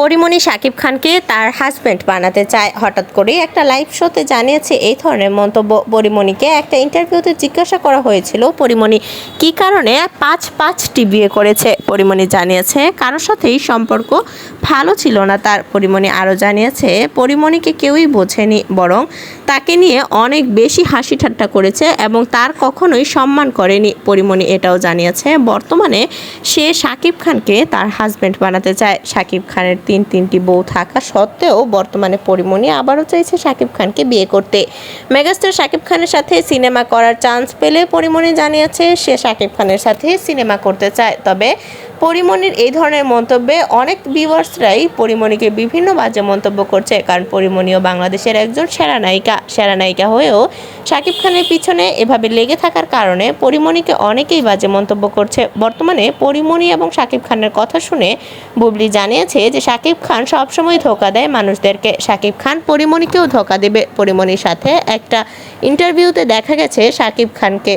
পরিমণি শাকিব খানকে তার হাজব্যান্ড বানাতে চায়। হঠাৎ করে একটা লাইভ শোতে জানিয়েছে এই ধরনের মন্তব্য পরিমণিকে। একটা ইন্টারভিউতে জিজ্ঞাসা করা হয়েছিল, পরিমণি, কি কারণে পাঁচ পাঁচটি বিয়ে করেছে? পরিমণি জানিয়েছে, কারোর সাথেই সম্পর্ক ভালো ছিল না, তার পরিমণি আরও জানিয়েছে, পরিমণিকে কেউই বোঝেনি, বরং তাকে নিয়ে অনেক বেশি হাসি ঠাট্টা করেছে এবং তার কখনোই সম্মান করেনি, পরিমণি এটাও জানিয়েছে। বর্তমানে সে শাকিব খানকে তার হাজব্যান্ড বানাতে চায়। শাকিব খানের তিন তিনটি বউ থাকা সত্ত্বেও বর্তমানে পরিমণি আবারও চাইছে শাকিব খানকে বিয়ে করতে। মেগাস্টার শাকিব খানের সাথে সিনেমা করার চান্স পেলে পরিমণি জানিয়েছে, সে শাকিব খানের সাথে সিনেমা করতে চায়। তবে পরিমণির এই ধরনের মন্তব্যে অনেক ভিউয়ার্সরাই পরিমণিকে বিভিন্ন বাজে মন্তব্য করছে, কারণ পরিমণিও বাংলাদেশের একজন সেরা নায়িকা। সেরা নায়িকা হয়েও শাকিব খানের পিছনে এভাবে লেগে থাকার কারণে পরিমণিকে অনেকেই বাজে মন্তব্য করছে। বর্তমানে পরিমণি এবং শাকিব খানের কথা শুনে বুবলি জানিয়েছে যে, শাকিব খান সবসময় ধোকা দেয় মানুষদেরকে। শাকিব খান পরিমণিকেও ধোকা দেবে। পরিমণির সাথে একটা ইন্টারভিউতে দেখা গেছে শাকিব খানকে।